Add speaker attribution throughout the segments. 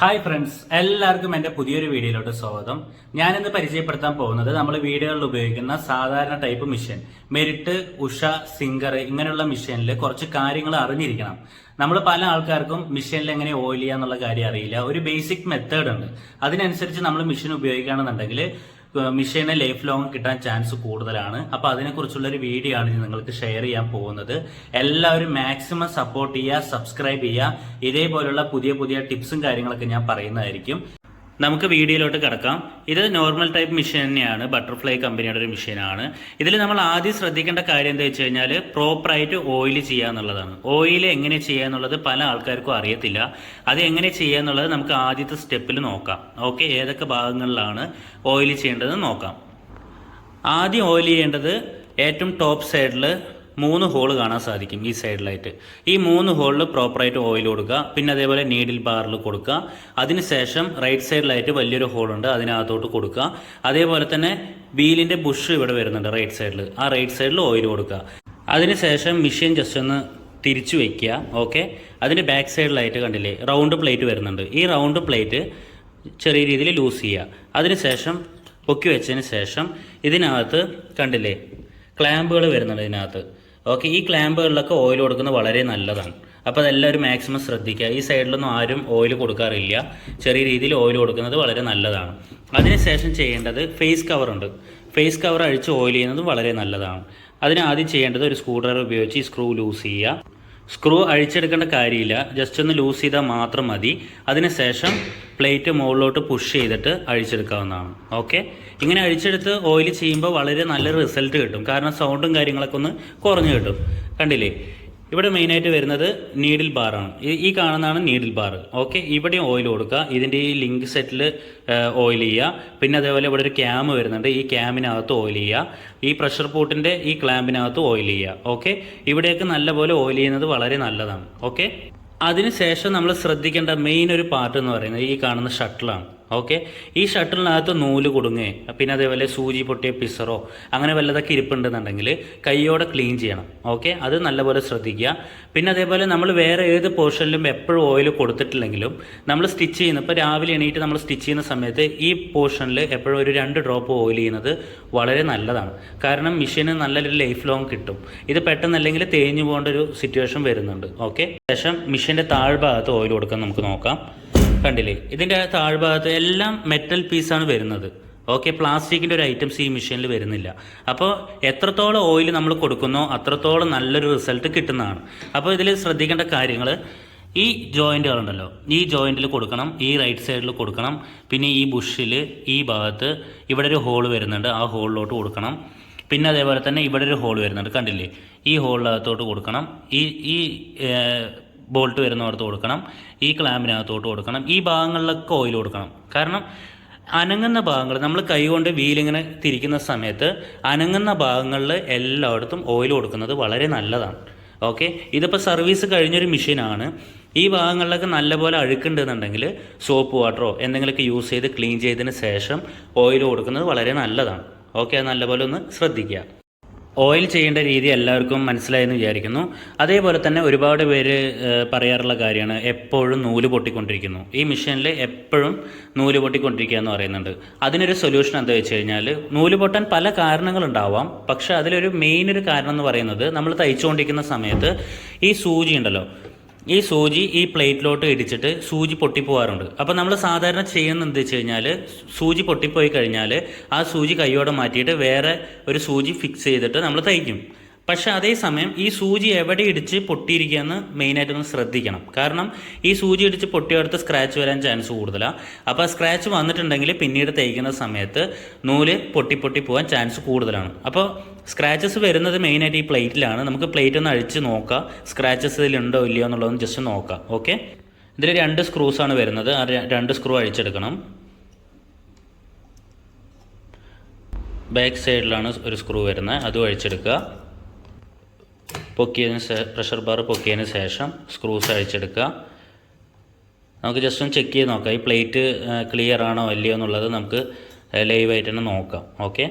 Speaker 1: Hi friends എല്ലാവർക്കും എന്റെ പുതിയൊരു വീഡിയോയിലോട്ട് സ്വാഗതം. ഞാനിന്ന് പരിചയപ്പെടുത്താൻ പോകുന്നത് നമ്മൾ വീടുകളിൽ ഉപയോഗിക്കുന്ന സാധാരണ type machine Merit Usha Singer ഇങ്ങനെയുള്ള മെഷീനിൽ കുറച്ച് കാര്യങ്ങൾ അറിഞ്ഞിരിക്കണം. നമ്മൾ പല ആൾക്കാർക്കും മെഷീനിൽ എങ്ങനെ ഓയിൽ ചെയ്യാന്നുള്ള കാര്യം അറിയില്ല. ഒരു ബേസിക് മെത്തേഡ് ഉണ്ട്. അതിനനുസരിച്ച് നമ്മൾ മെഷീൻ ഉപയോഗിക്കുകയാണെന്നുണ്ടെങ്കിൽ മിഷീന് ലൈഫ് ലോങ് കിട്ടാൻ ചാൻസ് കൂടുതലാണ്. അപ്പൊ അതിനെക്കുറിച്ചുള്ള ഒരു വീഡിയോ ആണ് നിങ്ങൾക്ക് ഷെയർ ചെയ്യാൻ പോകുന്നത്. എല്ലാവരും മാക്സിമം സപ്പോർട്ട് ചെയ്യുക സബ്സ്ക്രൈബ് ചെയ്യുക. ഇതേപോലുള്ള പുതിയ പുതിയ ടിപ്സും കാര്യങ്ങളൊക്കെ ഞാൻ പറയുന്നതായിരിക്കും. നമുക്ക് വീഡിയോയിലോട്ട് കിടക്കാം. ഇത് നോർമൽ ടൈപ്പ് മെഷീൻ തന്നെയാണ്. ബട്ടർഫ്ലൈ കമ്പനിയുടെ ഒരു മെഷീനാണ് ഇതിൽ നമ്മൾ ആദ്യം ശ്രദ്ധിക്കേണ്ട കാര്യം എന്താ വെച്ച് കഴിഞ്ഞാൽ പ്രോപ്പറായിട്ട് ഓയിൽ ചെയ്യുക എന്നുള്ളതാണ്. ഓയിൽ എങ്ങനെ ചെയ്യുക എന്നുള്ളത് പല ആൾക്കാർക്കും അറിയത്തില്ല. അത് എങ്ങനെ ചെയ്യുക എന്നുള്ളത് നമുക്ക് ആദ്യത്തെ സ്റ്റെപ്പിൽ നോക്കാം. ഓക്കെ ഏതൊക്കെ ഭാഗങ്ങളിലാണ് ഓയിൽ ചെയ്യേണ്ടതെന്ന് നോക്കാം. ആദ്യം ഓയിൽ ചെയ്യേണ്ടത് ഏറ്റവും ടോപ്പ് സൈഡിൽ മൂന്ന് ഹോൾ കാണാൻ സാധിക്കും ഈ സൈഡിലായിട്ട് ഈ മൂന്ന് ഹോളിൽ പ്രോപ്പറായിട്ട് ഓയിൽ കൊടുക്കുക പിന്നെ അതേപോലെ നീഡിൽ ബാറിൽ കൊടുക്കുക. അതിനുശേഷം റൈറ്റ് സൈഡിലായിട്ട് വലിയൊരു ഹോളുണ്ട് അതിനകത്തോട്ട് കൊടുക്കുക. അതേപോലെ തന്നെ വീലിന്റെ ബുഷ് ഇവിടെ വരുന്നുണ്ട് റൈറ്റ് സൈഡിൽ ആ റൈറ്റ് സൈഡിൽ ഓയിൽ കൊടുക്കുക. അതിനുശേഷം മെഷീൻ ജസ്റ്റ് ഒന്ന് തിരിച്ചു വയ്ക്കുക ഓക്കെ അതിന്റെ ബാക്ക് സൈഡിലായിട്ട് കണ്ടില്ലേ? റൗണ്ട് പ്ലേറ്റ് വരുന്നുണ്ട്. ഈ റൗണ്ട് പ്ലേറ്റ് ചെറിയ രീതിയിൽ ലൂസ് ചെയ്യുക. അതിനുശേഷം പൊക്കി വെച്ചതിന് ശേഷം ഇതിനകത്ത് കണ്ടില്ലേ? ക്ലാമ്പുകൾ വരുന്നുണ്ട് ഇതിനകത്ത്. ഓക്കെ ഈ ക്ലാമ്പുകളിലൊക്കെ ഓയിൽ കൊടുക്കുന്നത് വളരെ നല്ലതാണ്. അപ്പോൾ അതെല്ലാവരും മാക്സിമം ശ്രദ്ധിക്കുക. ഈ സൈഡിലൊന്നും ആരും ഓയിൽ കൊടുക്കാറില്ല. ചെറിയ രീതിയിൽ ഓയിൽ കൊടുക്കുന്നത് വളരെ നല്ലതാണ്. അതിനുശേഷം ചെയ്യേണ്ടത് ഫേസ് കവറുണ്ട് ഫേസ് കവർ അഴിച്ച് ഓയിൽ ചെയ്യുന്നത് വളരെ നല്ലതാണ്. അതിന് ആദ്യം ചെയ്യേണ്ടത് ഒരു സ്ക്രൂ ഡ്രൈവർ ഉപയോഗിച്ച് ഈ സ്ക്രൂ ലൂസ് ചെയ്യുക. സ്ക്രൂ അഴിച്ചെടുക്കേണ്ട കാര്യമില്ല. ജസ്റ്റ് ഒന്ന് ലൂസ് ചെയ്താൽ മാത്രം മതി. അതിനുശേഷം പ്ലേറ്റ് മുകളിലോട്ട് പുഷ് ചെയ്തിട്ട് അഴിച്ചെടുക്കാവുന്നതാണ്. ഓക്കെ ഇങ്ങനെ അഴിച്ചെടുത്ത് ഓയിൽ ചെയ്യുമ്പോൾ വളരെ നല്ല റിസൾട്ട് കിട്ടും. കാരണം സൗണ്ടും കാര്യങ്ങളൊക്കെ ഒന്ന് കുറഞ്ഞു കിട്ടും. കണ്ടില്ലേ? ഇവിടെ മെയിനായിട്ട് വരുന്നത് നീഡിൽ ബാറാണ് ഈ കാണുന്നതാണ് നീഡിൽ ബാർ ഓക്കെ ഇവിടെയും ഓയിൽ കൊടുക്കുക. ഇതിന്റെ ഈ ലിങ്ക് സെറ്റിൽ ഓയിൽ ചെയ്യുക. പിന്നെ അതേപോലെ ഇവിടെ ഒരു ക്യാം വരുന്നുണ്ട്. ഈ ക്യാമിനകത്ത് ഓയിൽ ചെയ്യുക. ഈ പ്രഷർ പൂട്ടിന്റെ ഈ ക്ലാമ്പിനകത്ത് ഓയിൽ ചെയ്യുക. ഓക്കെ ഇവിടെയൊക്കെ നല്ലപോലെ ഓയിൽ ചെയ്യുന്നത് വളരെ നല്ലതാണ്. ഓക്കെ അതിനുശേഷം നമ്മൾ ശ്രദ്ധിക്കേണ്ട മെയിൻ ഒരു പാർട്ട് എന്ന് പറയുന്നത് ഈ കാണുന്ന ഷട്ടിലാണ് ഓക്കെ ഈ ഷട്ടിലിനകത്ത് നൂൽ കുടുങ്ങേ. പിന്നെ അതേപോലെ സൂചി പൊട്ടിയ പിസറോ അങ്ങനെ വല്ലതൊക്കെ ഇരിപ്പുണ്ടെന്നുണ്ടെങ്കിൽ കൈയോടെ ക്ലീൻ ചെയ്യണം. ഓക്കെ അത് നല്ലപോലെ ശ്രദ്ധിക്കുക. പിന്നെ അതേപോലെ നമ്മൾ വേറെ ഏത് പോർഷനിലും എപ്പോഴും ഓയിൽ കൊടുത്തിട്ടില്ലെങ്കിലും നമ്മൾ സ്റ്റിച്ച് ചെയ്യുന്ന ഇപ്പോൾ രാവിലെ എണീറ്റ് നമ്മൾ സ്റ്റിച്ച് ചെയ്യുന്ന സമയത്ത് ഈ പോർഷനിൽ എപ്പോഴും ഒരു രണ്ട് ഡ്രോപ്പ് ഓയിൽ ചെയ്യുന്നത് വളരെ നല്ലതാണ്. കാരണം മെഷീന് നല്ലൊരു ലൈഫ് ലോങ് കിട്ടും. ഇത് പെട്ടെന്നല്ലെങ്കിൽ തേഞ്ഞു പോകേണ്ട ഒരു സിറ്റുവേഷൻ വരുന്നുണ്ട്. ഓക്കെ ശേഷം മെഷീന്റെ താഴ്ഭാഗത്ത് ഓയിൽ കൊടുക്കാൻ നമുക്ക് നോക്കാം. കണ്ടില്ലേ? ഇതിന്റെ താഴ്ഭാഗത്ത് എല്ലാം മെറ്റൽ പീസാണ് വരുന്നത്. ഓക്കെ പ്ലാസ്റ്റിക്കിന്റെ ഒരു ഐറ്റംസ് ഈ മെഷീനിൽ വരുന്നില്ല. അപ്പോൾ എത്രത്തോളം ഓയിൽ നമ്മൾ കൊടുക്കുന്നോ അത്രത്തോളം നല്ലൊരു റിസൾട്ട് കിട്ടുന്നതാണ്. അപ്പോൾ ഇതിൽ ശ്രദ്ധിക്കേണ്ട കാര്യങ്ങൾ ഈ ജോയിന്റുകളുണ്ടല്ലോ ഈ ജോയിന്റിൽ കൊടുക്കണം ഈ റൈറ്റ് സൈഡിൽ കൊടുക്കണം പിന്നെ ഈ ബുഷിൽ ഈ ഭാഗത്ത് ഇവിടെ ഒരു ഹോൾ വരുന്നുണ്ട് ആ ഹോളിലോട്ട് കൊടുക്കണം. പിന്നെ അതേപോലെ തന്നെ ഇവിടെ ഒരു ഹോൾ വരുന്നുണ്ട് കണ്ടില്ലേ? ഈ ഹോളിനകത്തോട്ട് കൊടുക്കണം. ഈ ഈ ബോൾട്ട് വരുന്നിടത്ത് കൊടുക്കണം ഈ ക്ലാമ്പിനകത്തോട്ട് കൊടുക്കണം ഈ ഭാഗങ്ങളിലൊക്കെ ഓയിൽ കൊടുക്കണം. കാരണം അനങ്ങുന്ന ഭാഗങ്ങൾ നമ്മൾ കൈകൊണ്ട് വീലിങ്ങനെ തിരിക്കുന്ന സമയത്ത് അനങ്ങുന്ന ഭാഗങ്ങളിൽ എല്ലായിടത്തും ഓയിൽ കൊടുക്കുന്നത് വളരെ നല്ലതാണ്. ഓക്കെ ഇതിപ്പോൾ സർവീസ് കഴിഞ്ഞൊരു മെഷീനാണ് ഈ ഭാഗങ്ങളിലൊക്കെ നല്ലപോലെ അഴുക്കുണ്ടെന്നുണ്ടെങ്കിൽ സോപ്പ് വാട്ടറോ എന്തെങ്കിലുമൊക്കെ യൂസ് ചെയ്ത് ക്ലീൻ ചെയ്തതിന് ശേഷം ഓയിൽ കൊടുക്കുന്നത് വളരെ നല്ലതാണ്. ഓക്കെ അത് നല്ലപോലെ ഒന്ന് ശ്രദ്ധിക്കുക. ഓയിൽ ചെയ്യേണ്ട രീതി എല്ലാവർക്കും മനസ്സിലായെന്ന് വിചാരിക്കുന്നു. അതേപോലെ തന്നെ ഒരുപാട് പേര് പറയാറുള്ള കാര്യമാണ് എപ്പോഴും നൂൽ പൊട്ടിക്കൊണ്ടിരിക്കുന്നു. ഈ മെഷീനിൽ എപ്പോഴും നൂൽ പൊട്ടിക്കൊണ്ടിരിക്കുക എന്ന് പറയുന്നുണ്ട്. അതിനൊരു സൊല്യൂഷൻ എന്താ വെച്ച് കഴിഞ്ഞാൽ നൂൽ പൊട്ടാൻ പല കാരണങ്ങളുണ്ടാവാം. പക്ഷേ അതിലൊരു മെയിൻ ഒരു കാരണം എന്ന് പറയുന്നത് നമ്മൾ തയ്ച്ചുകൊണ്ടിരിക്കുന്ന സമയത്ത് ഈ സൂചി ഉണ്ടല്ലോ ഈ സൂചി ഈ പ്ലേറ്റിലോട്ട് ഇടിച്ചിട്ട് സൂചി പൊട്ടിപ്പോവാറുണ്ട്. അപ്പോൾ നമ്മൾ സാധാരണ ചെയ്യുന്നത് എന്താ വെച്ച് കഴിഞ്ഞാൽ സൂചി പൊട്ടിപ്പോയി കഴിഞ്ഞാൽ ആ സൂചി കൈയോടെ മാറ്റിയിട്ട് വേറെ ഒരു സൂചി ഫിക്സ് ചെയ്തിട്ട് നമ്മൾ തയ്ക്കും. പക്ഷേ അതേസമയം ഈ സൂചി എവിടെ ഇടിച്ച് പൊട്ടിയിരിക്കുകയെന്ന് മെയിനായിട്ടൊന്ന് ശ്രദ്ധിക്കണം. കാരണം ഈ സൂചി ഇടിച്ച് പൊട്ടിയെടുത്ത് സ്ക്രാച്ച് വരാൻ ചാൻസ് കൂടുതലാണ് അപ്പോൾ സ്ക്രാച്ച് വന്നിട്ടുണ്ടെങ്കിൽ പിന്നീട് തേക്കുന്ന സമയത്ത് നൂൽ പൊട്ടി പൊട്ടി പോകാൻ ചാൻസ് കൂടുതലാണ്. അപ്പോൾ സ്ക്രാച്ചസ് വരുന്നത് മെയിനായിട്ട് ഈ പ്ലേറ്റിലാണ്. നമുക്ക് പ്ലേറ്റ് ഒന്ന് അഴിച്ച് നോക്കാം. സ്ക്രാച്ചസ് ഇതിലുണ്ടോ ഇല്ലയോ എന്നുള്ളതൊന്ന് ജസ്റ്റ് നോക്കാം. ഓക്കെ ഇതിൽ രണ്ട് സ്ക്രൂസ് ആണ് വരുന്നത്. ആ രണ്ട് സ്ക്രൂ അഴിച്ചെടുക്കണം. ബാക്ക് സൈഡിലാണ് ഒരു സ്ക്രൂ വരുന്നത്. അതും അഴിച്ചെടുക്കുക. പൊക്കിയതിന് പ്രഷർ ബാർ പൊക്കിയതിന് ശേഷം സ്ക്രൂസ് അഴിച്ചെടുക്കുക. നമുക്ക് ജസ്റ്റ് ഒന്ന് ചെക്ക് ചെയ്ത് നോക്കാം. ഈ പ്ലേറ്റ് ക്ലിയർ ആണോ അല്ലയോ എന്നുള്ളത് നമുക്ക് ലൈവായിട്ട് തന്നെ നോക്കാം. ഓക്കെ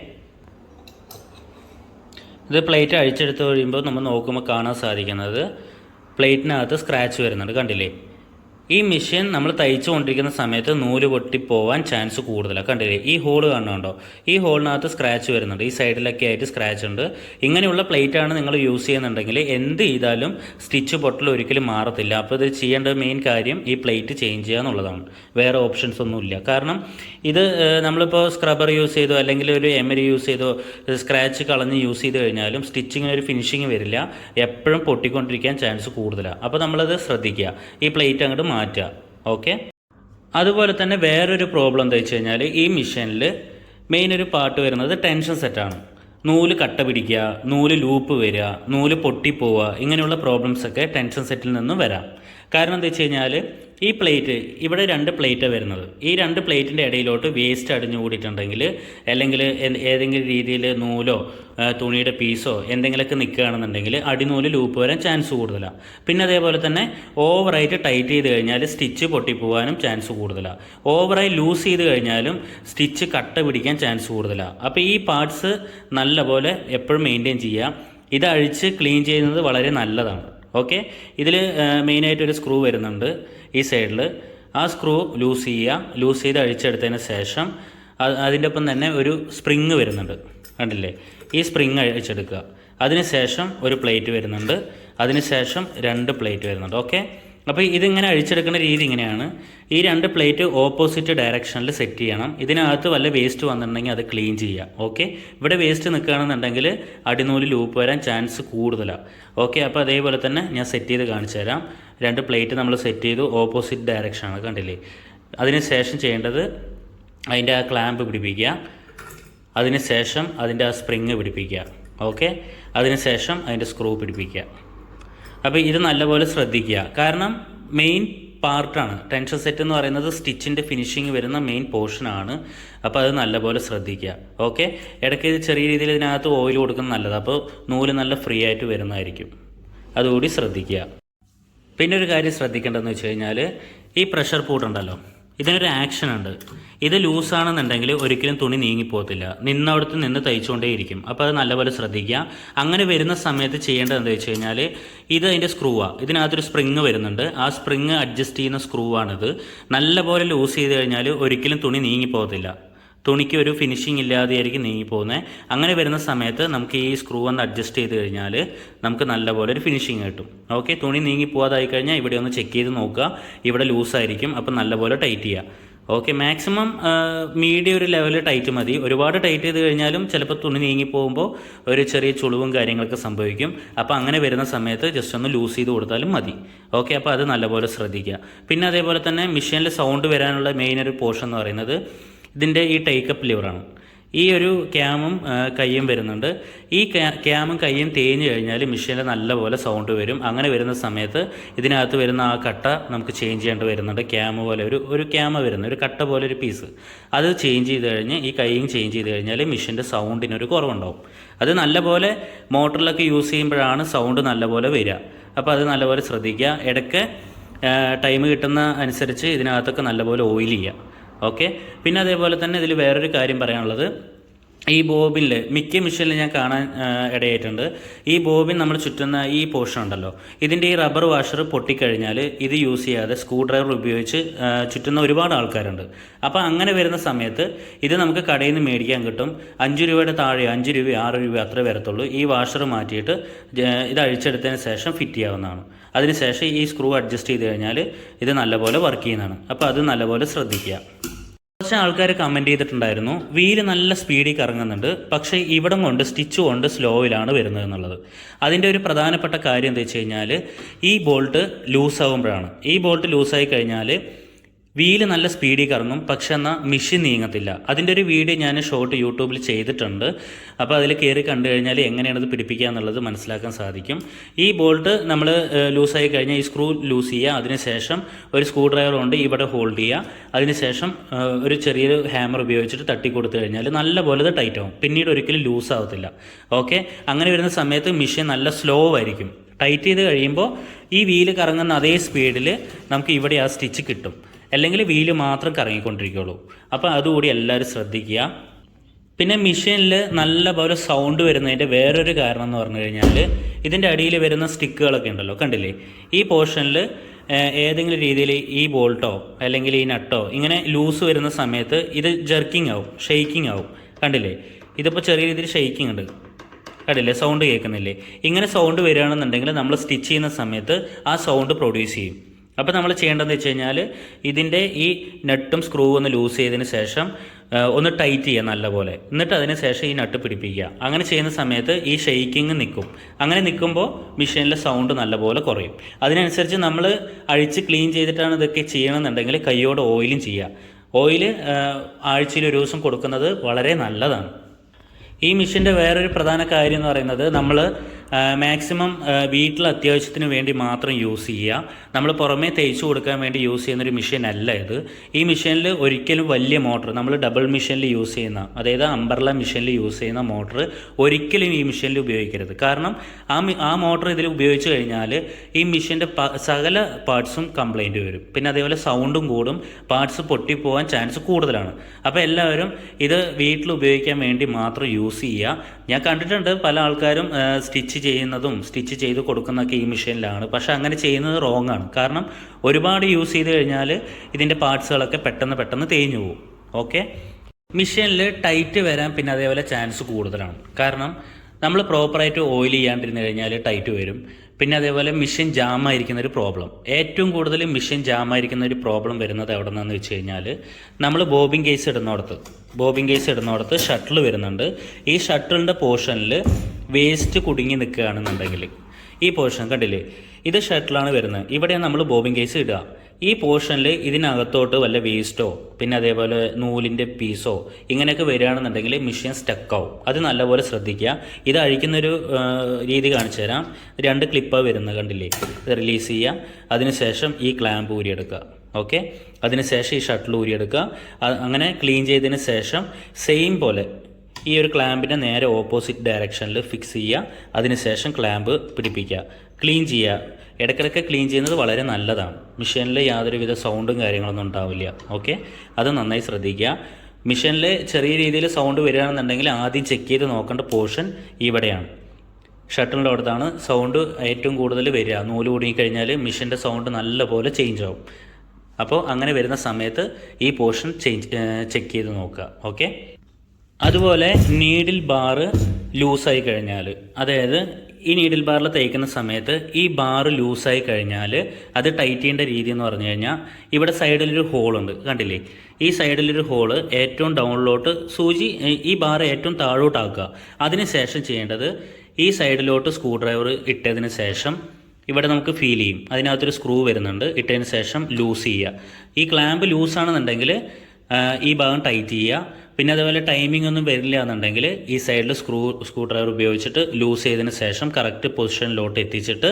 Speaker 1: ഇത് പ്ലേറ്റ് അഴിച്ചെടുത്ത് കഴിയുമ്പോൾ നമ്മൾ നോക്കുമ്പോൾ കാണാൻ സാധിക്കുന്നത് പ്ലേറ്റിനകത്ത് സ്ക്രാച്ച് വരുന്നുണ്ട്. കണ്ടില്ലേ? ഈ മെഷീൻ നമ്മൾ തയ്ച്ചു കൊണ്ടിരിക്കുന്ന സമയത്ത് നൂൽ പൊട്ടിപ്പോവാൻ ചാൻസ് കൂടുതലാണ് കണ്ടില്ലേ? ഈ ഹോൾ കാണുന്നുണ്ടോ ഈ ഹോളിനകത്ത് സ്ക്രാച്ച് വരുന്നുണ്ട്. ഈ സൈഡിലൊക്കെ ആയിട്ട് സ്ക്രാച്ച് ഉണ്ട്. ഇങ്ങനെയുള്ള പ്ലേറ്റ് ആണ് നിങ്ങൾ യൂസ് ചെയ്യുന്നുണ്ടെങ്കിൽ എന്ത് ചെയ്താലും സ്റ്റിച്ച് പൊട്ടൽ ഒരിക്കലും മാറത്തില്ല. അപ്പോൾ ഇത് ചെയ്യേണ്ട മെയിൻ കാര്യം ഈ പ്ലേറ്റ് ചേഞ്ച് ചെയ്യുക എന്നുള്ളതാണ്. വേറെ ഓപ്ഷൻസ് ഒന്നുമില്ല കാരണം ഇത് നമ്മളിപ്പോൾ സ്ക്രബർ യൂസ് ചെയ്തോ അല്ലെങ്കിൽ ഒരു എമരി യൂസ് ചെയ്തോ സ്ക്രാച്ച് കളഞ്ഞ് യൂസ് ചെയ്ത് കഴിഞ്ഞാലും സ്റ്റിച്ചിങ്ങിന് ഒരു ഫിനിഷിങ് വരില്ല. എപ്പോഴും പൊട്ടിക്കൊണ്ടിരിക്കാൻ ചാൻസ് കൂടുതലാണ് അപ്പോൾ നമ്മളത് ശ്രദ്ധിക്കുക. ഈ പ്ലേറ്റ് അങ്ങോട്ട് മാറ്റുക. ഓക്കെ അതുപോലെ തന്നെ വേറൊരു പ്രോബ്ലം എന്താ വെച്ച് കഴിഞ്ഞാൽ ഈ മെഷീനിൽ മെയിൻ ഒരു പാട്ട് വരുന്നത് ടെൻഷൻ സെറ്റാണ് നൂൽ കട്ട പിടിക്കുക നൂൽ ലൂപ്പ് വരിക നൂൽ പൊട്ടിപ്പോവുക ഇങ്ങനെയുള്ള പ്രോബ്ലംസ് ഒക്കെ ടെൻഷൻ സെറ്റിൽ നിന്നും വരാം. കാരണം എന്താ വെച്ച് കഴിഞ്ഞാൽ ഈ പ്ലേറ്റ് ഇവിടെ രണ്ട് പ്ലേറ്റ് വരുന്നത്. ഈ രണ്ട് പ്ലേറ്റിന്റെ ഇടയിലോട്ട് വേസ്റ്റ് അടിഞ്ഞു കൂടിയിട്ടുണ്ടെങ്കിൽ അല്ലെങ്കിൽ ഏതെങ്കിലും രീതിയിൽ നൂലോ തുണിയുടെ പീസോ എന്തെങ്കിലുമൊക്കെ നിൽക്കുകയാണെന്നുണ്ടെങ്കിൽ അടിനൂൽ ലൂപ്പ് വരാൻ ചാൻസ് കൂടുതലാണ് പിന്നെ അതേപോലെ തന്നെ ഓവറായിട്ട് ടൈറ്റ് ചെയ്ത് കഴിഞ്ഞാൽ സ്റ്റിച്ച് പൊട്ടിപ്പോവാനും ചാൻസ് കൂടുതലാണ് ഓവറായി ലൂസ് ചെയ്ത് കഴിഞ്ഞാലും സ്റ്റിച്ച് കട്ട പിടിക്കാൻ ചാൻസ് കൂടുതലാണ് അപ്പോൾ ഈ പാർട്സ് നല്ലപോലെ എപ്പോഴും മെയിന്റെയിൻ ചെയ്യുക അഴിച്ച് ക്ലീൻ ചെയ്യുന്നത് വളരെ നല്ലതാണ്. ഓക്കെ ഇതിൽ മെയിനായിട്ടൊരു സ്ക്രൂ വരുന്നുണ്ട്. ഈ സൈഡിൽ ആ സ്ക്രൂ ലൂസ് ചെയ്യുക ലൂസ് ചെയ്ത് അഴിച്ചെടുത്തതിന് ശേഷം അത് അതിന്റെ ഒപ്പം തന്നെ ഒരു സ്പ്രിങ് വരുന്നുണ്ട്. കണ്ടില്ലേ? ഈ സ്പ്രിങ് അഴിച്ചെടുക്കുക. അതിന് ശേഷം ഒരു പ്ലേറ്റ് വരുന്നുണ്ട്. അതിന് ശേഷം രണ്ട് പ്ലേറ്റ് വരുന്നുണ്ട്. ഓക്കെ? അപ്പോൾ ഇതിങ്ങനെ അഴിച്ചെടുക്കുന്ന രീതി ഇങ്ങനെയാണ്. ഈ രണ്ട് പ്ലേറ്റ് ഓപ്പോസിറ്റ് ഡയറക്ഷനിൽ സെറ്റ് ചെയ്യണം. ഇതിനകത്ത് വല്ല വേസ്റ്റ് വന്നിട്ടുണ്ടെങ്കിൽ അത് ക്ലീൻ ചെയ്യുക. ഓക്കെ? ഇവിടെ വേസ്റ്റ് നിൽക്കുകയാണെന്നുണ്ടെങ്കിൽ അടിനൂൽ ലൂപ്പ് വരാൻ ചാൻസ് കൂടുതലാണ് ഓക്കെ? അപ്പോൾ അതേപോലെ തന്നെ ഞാൻ സെറ്റ് ചെയ്ത് കാണിച്ചു തരാം. രണ്ട് പ്ലേറ്റ് നമ്മൾ സെറ്റ് ചെയ്തു. ഓപ്പോസിറ്റ് ഡയറക്ഷനാണ് കണ്ടില്ലേ? അതിന് ശേഷം ചെയ്യേണ്ടത് അതിന്റെ ആ ക്ലാമ്പ് പിടിപ്പിക്കുക. അതിന് ശേഷം അതിന്റെ ആ സ്പ്രിങ് പിടിപ്പിക്കുക. ഓക്കെ? അതിനുശേഷം അതിന്റെ സ്ക്രൂ പിടിപ്പിക്കുക. അപ്പോൾ ഇത് നല്ലപോലെ ശ്രദ്ധിക്കുക. കാരണം മെയിൻ പാർട്ടാണ് ടെൻഷൻ സെറ്റ് എന്ന് പറയുന്നത് സ്റ്റിച്ചിന്റെ ഫിനിഷിങ് വരുന്ന മെയിൻ പോർഷനാണ് അപ്പോൾ അത് നല്ലപോലെ ശ്രദ്ധിക്കുക. ഓക്കെ ഇടയ്ക്ക് ചെറിയ രീതിയിൽ ഇതിനകത്ത് ഓയിൽ കൊടുക്കുന്നത് നല്ലതാണ് അപ്പോൾ നൂൽ നല്ല ഫ്രീ ആയിട്ട് വരുന്നതായിരിക്കും. അതുകൂടി ശ്രദ്ധിക്കുക. പിന്നെ ഒരു കാര്യം ശ്രദ്ധിക്കേണ്ടതെന്ന് വെച്ച് കഴിഞ്ഞാൽ ഈ പ്രഷർ പൂട്ടുണ്ടല്ലോ ഇതിനൊരു ആക്ഷൻ ഉണ്ട്. ഇത് ലൂസാണെന്നുണ്ടെങ്കിൽ ഒരിക്കലും തുണി നീങ്ങിപ്പോകത്തില്ല. നിന്നവിടുത്ത് നിന്ന് തയ്ച്ചുകൊണ്ടേയിരിക്കും. അപ്പോൾ അത് നല്ലപോലെ ശ്രദ്ധിക്കുക. അങ്ങനെ വരുന്ന സമയത്ത് ചെയ്യേണ്ടത് എന്താ വെച്ച് കഴിഞ്ഞാൽ ഇത് അതിന്റെ സ്ക്രൂവാണ് ഇതിനകത്തൊരു സ്പ്രിങ് വരുന്നുണ്ട്. ആ സ്പ്രിങ് അഡ്ജസ്റ്റ് ചെയ്യുന്ന സ്ക്രൂവാണിത് നല്ലപോലെ ലൂസ് ചെയ്ത് കഴിഞ്ഞാൽ ഒരിക്കലും തുണി നീങ്ങിപ്പോകത്തില്ല. തുണിക്ക് ഒരു ഫിനിഷിംഗ് ഇല്ലാതെയായിരിക്കും നീങ്ങി പോകുന്നത് അങ്ങനെ വരുന്ന സമയത്ത് നമുക്ക് ഈ സ്ക്രൂ ഒന്ന് അഡ്ജസ്റ്റ് ചെയ്ത് കഴിഞ്ഞാൽ നമുക്ക് നല്ലപോലെ ഒരു ഫിനിഷിംഗ് കിട്ടും. ഓക്കെ തുണി നീങ്ങി പോകാതായി കഴിഞ്ഞാൽ ഇവിടെ ഒന്ന് ചെക്ക് ചെയ്ത് നോക്കുക. ഇവിടെ ലൂസായിരിക്കും അപ്പം നല്ലപോലെ ടൈറ്റ് ചെയ്യുക ഓക്കെ മാക്സിമം മീഡിയം ഒരു ലെവലിൽ ടൈറ്റ് മതി. ഒരുപാട് ടൈറ്റ് ചെയ്ത് കഴിഞ്ഞാലും ചിലപ്പോൾ തുണി നീങ്ങി പോകുമ്പോൾ ഒരു ചെറിയ ചുളിവും കാര്യങ്ങളൊക്കെ സംഭവിക്കും. അപ്പോൾ അങ്ങനെ വരുന്ന സമയത്ത് ജസ്റ്റ് ഒന്ന് ലൂസ് ചെയ്ത് കൊടുത്താലും മതി. ഓക്കെ അപ്പോൾ അത് നല്ലപോലെ ശ്രദ്ധിക്കുക. പിന്നെ അതേപോലെ തന്നെ മെഷീനിൽ സൗണ്ട് വരാനുള്ള മെയിൻ ഒരു പോർഷൻ എന്ന് പറയുന്നത് ഇതിന്റെ ഈ ടേക്കപ്പ് ലിവറാണ് ഈ ഒരു ക്യാമും കയ്യും വരുന്നുണ്ട്. ഈ ക്യാ- ക്യാമും കയ്യും തേഞ്ഞ് കഴിഞ്ഞാൽ മെഷീനിൽ നല്ലപോലെ സൗണ്ട് വരും. അങ്ങനെ വരുന്ന സമയത്ത് ഇതിനകത്ത് വരുന്ന ആ കട്ട നമുക്ക് ചേഞ്ച് ചെയ്യേണ്ടി വരുന്നുണ്ട്. ക്യാമ് പോലെ ഒരു ഒരു ക്യാമ വരുന്ന ഒരു കട്ട പോലെ ഒരു പീസ് അത് ചേഞ്ച് ചെയ്ത് കഴിഞ്ഞ് ഈ കൈയും ചേഞ്ച് ചെയ്ത് കഴിഞ്ഞാൽ മെഷീന്റെ സൗണ്ടിനൊരു കുറവുണ്ടാവും. അത് നല്ലപോലെ മോട്ടറിലൊക്കെ യൂസ് ചെയ്യുമ്പോഴാണ് സൗണ്ട് നല്ലപോലെ വരിക. അപ്പോൾ അത് നല്ലപോലെ ശ്രദ്ധിക്കുക. ഇടയ്ക്ക് ടൈം കിട്ടുന്ന അനുസരിച്ച് ഇതിനകത്തൊക്കെ നല്ലപോലെ ഓയിൽ ചെയ്യുക. ഓക്കെ? പിന്നെ അതേപോലെ തന്നെ ഇതിൽ വേറൊരു കാര്യം പറയാനുള്ളത്. ഈ ബോബിനിൽ മിക്ക മിഷനിൽ ഞാൻ കാണാൻ ഇടയായിട്ടുണ്ട്. ഈ ബോബിൻ നമ്മൾ ചുറ്റുന്ന ഈ പോർഷൻ ഉണ്ടല്ലോ. ഇതിന്റെ ഈ റബ്ബർ വാഷർ പൊട്ടിക്കഴിഞ്ഞാൽ ഇത് യൂസ് ചെയ്യാതെ സ്ക്രൂ ഡ്രൈവർ ഉപയോഗിച്ച് ചുറ്റുന്ന ഒരുപാട് ആൾക്കാരുണ്ട്. അപ്പോൾ അങ്ങനെ വരുന്ന സമയത്ത് ഇത് നമുക്ക് കടയിൽ നിന്ന് മേടിക്കാൻ കിട്ടും. അഞ്ച് രൂപയുടെ താഴെ അഞ്ച് രൂപ ആറ് രൂപ അത്ര വരത്തുള്ളൂ. ഈ വാഷർ മാറ്റിയിട്ട് ഇത് അഴിച്ചെടുത്തതിന് ശേഷം ഫിറ്റ് ചെയ്യാവുന്നതാണ്. അതിനുശേഷം ഈ സ്ക്രൂ അഡ്ജസ്റ്റ് ചെയ്ത് കഴിഞ്ഞാൽ ഇത് നല്ലപോലെ വർക്ക് ചെയ്യുന്നതാണ്. അപ്പോൾ അത് നല്ലപോലെ ശ്രദ്ധിക്കുക. കുറച്ച് ആൾക്കാർ കമന്റ് ചെയ്തിട്ടുണ്ടായിരുന്നു. വീൽ നല്ല സ്പീഡിൽ കറങ്ങുന്നുണ്ട്. പക്ഷേ ഇവിടം കൊണ്ട് സ്റ്റിച്ച് കൊണ്ട് സ്ലോയിലാണ് വരുന്നത് എന്നുള്ളത്. അതിന്റെ ഒരു പ്രധാനപ്പെട്ട കാര്യം എന്താ വെച്ച് കഴിഞ്ഞാൽ ഈ ബോൾട്ട് ലൂസ് ലൂസാകുമ്പോഴാണ് ഈ ബോൾട്ട് ലൂസായി കഴിഞ്ഞാൽ വീൽ നല്ല സ്പീഡിൽ കറങ്ങും പക്ഷെ എന്നാൽ മെഷീൻ നീങ്ങത്തില്ല. അതിന്റെ ഒരു വീഡിയോ ഞാൻ ഷോർട്ട് യൂട്യൂബിൽ ചെയ്തിട്ടുണ്ട്. അപ്പോൾ അതിൽ കയറി കണ്ടു കഴിഞ്ഞാൽ എങ്ങനെയാണ് ഇത് പിടിപ്പിക്കുക എന്നുള്ളത് മനസ്സിലാക്കാൻ സാധിക്കും. ഈ ബോൾട്ട് നമ്മൾ ലൂസായി കഴിഞ്ഞാൽ ഈ സ്ക്രൂ ലൂസ് ചെയ്യുക. അതിനുശേഷം ഒരു സ്ക്രൂ ഡ്രൈവർ കൊണ്ട് ഇവിടെ ഹോൾഡ് ചെയ്യുക. അതിനുശേഷം ഒരു ചെറിയൊരു ഹാമർ ഉപയോഗിച്ചിട്ട് തട്ടി കൊടുത്തു കഴിഞ്ഞാൽ നല്ലപോലെ ഇത് ടൈറ്റ് ആവും. പിന്നീട് ഒരിക്കലും ലൂസ് ആവത്തില്ല. ഓക്കെ അങ്ങനെ വരുന്ന സമയത്ത് മെഷീൻ നല്ല സ്ലോ ആയിരിക്കും. ടൈറ്റ് ചെയ്ത് കഴിയുമ്പോൾ ഈ വീൽ കറങ്ങുന്ന അതേ സ്പീഡിൽ നമുക്ക് ഇവിടെ ആ സ്റ്റിച്ച് കിട്ടും. അല്ലെങ്കിൽ വീൽ മാത്രം കറങ്ങിക്കൊണ്ടിരിക്കുകയുള്ളൂ അപ്പോൾ അതുകൂടി എല്ലാവരും ശ്രദ്ധിക്കുക. പിന്നെ മെഷീനിൽ നല്ലപോലെ സൗണ്ട് വരുന്നതിന്റെ വേറൊരു കാരണം എന്ന് പറഞ്ഞു കഴിഞ്ഞാൽ ഇതിന്റെ അടിയിൽ വരുന്ന സ്റ്റിക്കുകളൊക്കെ ഉണ്ടല്ലോ കണ്ടില്ലേ? ഈ പോർഷനിൽ ഏതെങ്കിലും രീതിയിൽ ഈ ബോൾട്ടോ അല്ലെങ്കിൽ ഈ നട്ടോ ഇങ്ങനെ ലൂസ് വരുന്ന സമയത്ത് ഇത് ജർക്കിംഗ് ആവും ഷെയ്ക്കിംഗ് ആവും കണ്ടില്ലേ? ഇതിപ്പോൾ ചെറിയ രീതിയിൽ ഷെയ്ക്കിംഗ് ഉണ്ട് കണ്ടില്ലേ? സൗണ്ട് കേൾക്കുന്നില്ലേ? ഇങ്ങനെ സൗണ്ട് വരികയാണെന്നുണ്ടെങ്കിൽ നമ്മൾ സ്റ്റിച്ച് ചെയ്യുന്ന സമയത്ത് ആ സൗണ്ട് പ്രൊഡ്യൂസ് ചെയ്യും. അപ്പോൾ നമ്മൾ ചെയ്യേണ്ടതെന്ന് വെച്ച് കഴിഞ്ഞാൽ ഇതിന്റെ ഈ നട്ടും സ്ക്രൂ ഒന്ന് ലൂസ് ചെയ്തതിന് ശേഷം ഒന്ന് ടൈറ്റ് ചെയ്യുക നല്ലപോലെ. എന്നിട്ട് അതിന് ശേഷം ഈ നട്ട് പിടിപ്പിക്കുക. അങ്ങനെ ചെയ്യുന്ന സമയത്ത് ഈ ഷെയ്ക്കിങ് നിൽക്കും അങ്ങനെ നിൽക്കുമ്പോൾ മെഷീനിലെ സൗണ്ട് നല്ലപോലെ കുറയും. അതിനനുസരിച്ച് നമ്മൾ അഴിച്ച് ക്ലീൻ ചെയ്തിട്ടാണ് ഇതൊക്കെ ചെയ്യണമെന്നുണ്ടെങ്കിൽ കൈയോടെ ഓയിലും ചെയ്യുക. ഓയിൽ ആഴ്ചയിൽ ഒരു ദിവസം കൊടുക്കുന്നത് വളരെ നല്ലതാണ്. ഈ മെഷീന്റെ വേറൊരു പ്രധാന കാര്യം എന്ന് പറയുന്നത് നമ്മൾ മാക്സിമം വീട്ടിൽ അത്യാവശ്യത്തിന് വേണ്ടി മാത്രം യൂസ് ചെയ്യുക. നമ്മൾ പുറമേ തേച്ച് കൊടുക്കാൻ വേണ്ടി യൂസ് ചെയ്യുന്ന ഒരു മെഷീൻ അല്ല ഇത്. ഈ മെഷീനിൽ ഒരിക്കലും വലിയ മോട്ടർ നമ്മൾ ഡബിൾ മെഷീനിൽ യൂസ് ചെയ്യുന്ന അതായത് അമ്പർല മെഷീനിൽ യൂസ് ചെയ്യുന്ന മോട്ടർ ഒരിക്കലും ഈ മെഷീനിൽ ഉപയോഗിക്കരുത്. കാരണം ആ ആ മോട്ടർ ഇതിൽ ഉപയോഗിച്ച് കഴിഞ്ഞാൽ ഈ മെഷീന്റെ സകല പാർട്സും കംപ്ലൈന്റ് വരും. പിന്നെ അതേപോലെ സൗണ്ടും കൂടും പാർട്സ് പൊട്ടിപ്പോകാൻ ചാൻസ് കൂടുതലാണ്. അപ്പോൾ എല്ലാവരും ഇത് വീട്ടിൽ ഉപയോഗിക്കാൻ വേണ്ടി മാത്രം യൂസ് ചെയ്യുക. ഞാൻ കണ്ടിട്ടുണ്ട് പല ആൾക്കാരും സ്റ്റിച്ച് ചെയ്യുന്നതും സ്റ്റിച്ച് ചെയ്ത് കൊടുക്കുന്നതൊക്കെ ഈ മെഷീനിലാണ് പക്ഷേ അങ്ങനെ ചെയ്യുന്നത് റോങ് ആണ്. കാരണം ഒരുപാട് യൂസ് ചെയ്ത് കഴിഞ്ഞാൽ ഇതിന്റെ പാർട്സുകളൊക്കെ പെട്ടെന്ന് പെട്ടെന്ന് തേഞ്ഞു പോകും ഓക്കെ മിഷീനിൽ ടൈറ്റ് വരാൻ പിന്നെ അതേപോലെ ചാൻസ് കൂടുതലാണ്. കാരണം നമ്മൾ പ്രോപ്പറായിട്ട് ഓയിൽ ചെയ്യാണ്ടിരുന്ന് കഴിഞ്ഞാൽ ടൈറ്റ് വരും. പിന്നെ അതേപോലെ മിഷൻ ജാം ആയിരിക്കുന്ന ഒരു പ്രോബ്ലം ഏറ്റവും കൂടുതൽ ജാം ആയിരിക്കുന്ന ഒരു പ്രോബ്ലം വരുന്നത് എവിടെ നിന്നാന്ന് വെച്ച് കഴിഞ്ഞാൽ നമ്മൾ ബോബിൻ കേസ് ഇടുന്നിടത്ത്. ബോബിൻ കേസ് ഇടുന്നിടത്ത് ഷട്ടിൽ വരുന്നുണ്ട്. ഈ ഷട്ടിലിന്റെ പോർഷനിൽ വേസ്റ്റ് കുടുങ്ങി നിൽക്കുകയാണെന്നുണ്ടെങ്കിൽ ഈ പോർഷൻ കണ്ടില്ലേ? ഇത് ഷട്ടിലാണ് വരുന്നത്. ഇവിടെയാണ് നമ്മൾ ബോബിൻ കേസ് ഇടുക. ഈ പോർഷനിൽ ഇതിനകത്തോട്ട് വല്ല വേസ്റ്റോ പിന്നെ അതേപോലെ നൂലിന്റെ പീസോ ഇങ്ങനെയൊക്കെ വരികയാണെന്നുണ്ടെങ്കിൽ മെഷീൻ സ്റ്റക്കാവും അത് നല്ലപോലെ ശ്രദ്ധിക്കുക. ഇത് അഴിക്കുന്നൊരു രീതി കാണിച്ചു തരാം. രണ്ട് ക്ലിപ്പാണ് വരുന്നത് കണ്ടില്ലേ? ഇത് റിലീസ് ചെയ്യുക. അതിനുശേഷം ഈ ക്ലാമ്പ് ഊരിയെടുക്കുക. ഓക്കെ അതിനുശേഷം ഈ ഷട്ടിൽ ഊരിയെടുക്കുക. അങ്ങനെ ക്ലീൻ ചെയ്തതിന് ശേഷം സെയിം പോലെ ഈ ഒരു ക്ലാമ്പിന്റെ നേരെ ഓപ്പോസിറ്റ് ഡയറക്ഷനിൽ ഫിക്സ് ചെയ്യുക. അതിനുശേഷം ക്ലാമ്പ് പിടിപ്പിക്കുക. ക്ലീൻ ചെയ്യുക. ഇടയ്ക്കിടയ്ക്ക് ക്ലീൻ ചെയ്യുന്നത് വളരെ നല്ലതാണ്. മിഷീനിൽ യാതൊരുവിധ സൗണ്ടും കാര്യങ്ങളൊന്നും ഉണ്ടാവില്ല. ഓക്കെ അത് നന്നായി ശ്രദ്ധിക്കുക. മിഷീനിൽ ചെറിയ രീതിയിൽ സൗണ്ട് വരികയാണെന്നുണ്ടെങ്കിൽ ആദ്യം ചെക്ക് ചെയ്ത് നോക്കേണ്ട പോർഷൻ ഇവിടെയാണ്. ഷട്ടിലിന്റെ അടുത്താണ് സൗണ്ട് ഏറ്റവും കൂടുതൽ വരിക. നൂൽ കുടുങ്ങിക്കഴിഞ്ഞാൽ മിഷീന്റെ സൗണ്ട് നല്ലപോലെ ചേഞ്ച് ആവും. അപ്പോൾ അങ്ങനെ വരുന്ന സമയത്ത് ഈ പോർഷൻ ചേഞ്ച് ചെക്ക് ചെയ്ത് നോക്കുക. ഓക്കെ അതുപോലെ നീഡിൽ ബാറ് ലൂസായി കഴിഞ്ഞാൽ അതായത് ഈ നീഡിൽ ബാറിൽ തേക്കുന്ന സമയത്ത് ഈ ബാറ് ലൂസായി കഴിഞ്ഞാൽ അത് ടൈറ്റ് ചെയ്യേണ്ട രീതി എന്ന് പറഞ്ഞു കഴിഞ്ഞാൽ ഇവിടെ സൈഡിലൊരു ഹോളുണ്ട് കണ്ടില്ലേ? ഈ സൈഡിലൊരു ഹോൾ ഏറ്റവും ഡൗണിലോട്ട് സൂചി ഈ ബാർ ഏറ്റവും താഴോട്ടാക്കുക അതിനുശേഷം ചെയ്യേണ്ടത് ഈ സൈഡിലോട്ട് സ്ക്രൂ ഡ്രൈവർ ഇട്ടതിന് ശേഷം ഇവിടെ നമുക്ക് ഫീൽ ചെയ്യും. അതിനകത്തൊരു സ്ക്രൂ വരുന്നുണ്ട് ഇട്ടതിന് ശേഷം ലൂസ് ചെയ്യുക. ഈ ക്ലാമ്പ് ലൂസാണെന്നുണ്ടെങ്കിൽ ഈ ഭാഗം ടൈറ്റ് ചെയ്യുക. പിന്നെ അതേപോലെ ടൈമിംഗ് ഒന്നും വരില്ല എന്നുണ്ടെങ്കിൽ ഈ സൈഡിൽ സ്ക്രൂ സ്ക്രൂ ഡ്രൈവർ ഉപയോഗിച്ചിട്ട് ലൂസ് ചെയ്തതിന് ശേഷം കറക്റ്റ് പൊസിഷനിലോട്ട് എത്തിച്ചിട്ട്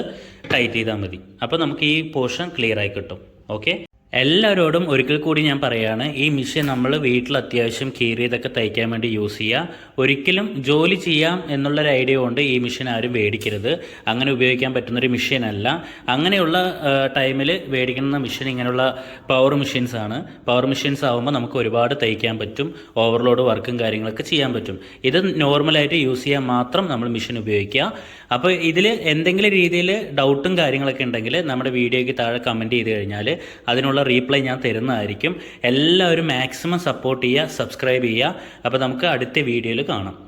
Speaker 1: ടൈറ്റ് ചെയ്താൽ മതി. അപ്പോൾ നമുക്ക് ഈ പോർഷൻ ക്ലിയർ ആയി കിട്ടും. ഓക്കെ എല്ലാവരോടും ഒരിക്കൽ കൂടി ഞാൻ പറയുകയാണ് ഈ മെഷീൻ നമ്മൾ വീട്ടിൽ അത്യാവശ്യം കീറിയതൊക്കെ തയ്ക്കാൻ വേണ്ടി യൂസ് ചെയ്യുക. ഒരിക്കലും ജോലി ചെയ്യാം എന്നുള്ളൊരു ഐഡിയ കൊണ്ട് ഈ മെഷീൻ ആരും മേടിക്കരുത്. അങ്ങനെ ഉപയോഗിക്കാൻ പറ്റുന്നൊരു മെഷീൻ അല്ല. അങ്ങനെയുള്ള ടൈമിൽ മേടിക്കുന്ന മെഷീൻ ഇങ്ങനെയുള്ള പവർ മെഷീൻസ് ആണ്. പവർ മെഷീൻസ് ആകുമ്പോൾ നമുക്ക് ഒരുപാട് തയ്ക്കാൻ പറ്റും. ഓവർലോഡ് വർക്കും കാര്യങ്ങളൊക്കെ ചെയ്യാൻ പറ്റും. ഇത് നോർമലായിട്ട് യൂസ് ചെയ്യാൻ മാത്രം നമ്മൾ മെഷീൻ ഉപയോഗിക്കുക. അപ്പോൾ ഇതിൽ എന്തെങ്കിലും രീതിയിൽ ഡൗട്ടും കാര്യങ്ങളൊക്കെ ഉണ്ടെങ്കിൽ നമ്മുടെ വീഡിയോയ്ക്ക് താഴെ കമന്റ് ചെയ്ത് കഴിഞ്ഞാൽ അതിനുള്ള റീപ്ലൈ ഞാൻ തരുന്നതായിരിക്കും. എല്ലാവരും മാക്സിമം സപ്പോർട്ട് ചെയ്യുക സബ്സ്ക്രൈബ് ചെയ്യുക. അപ്പോൾ നമുക്ക് അടുത്ത വീഡിയോയിൽ കാണാം.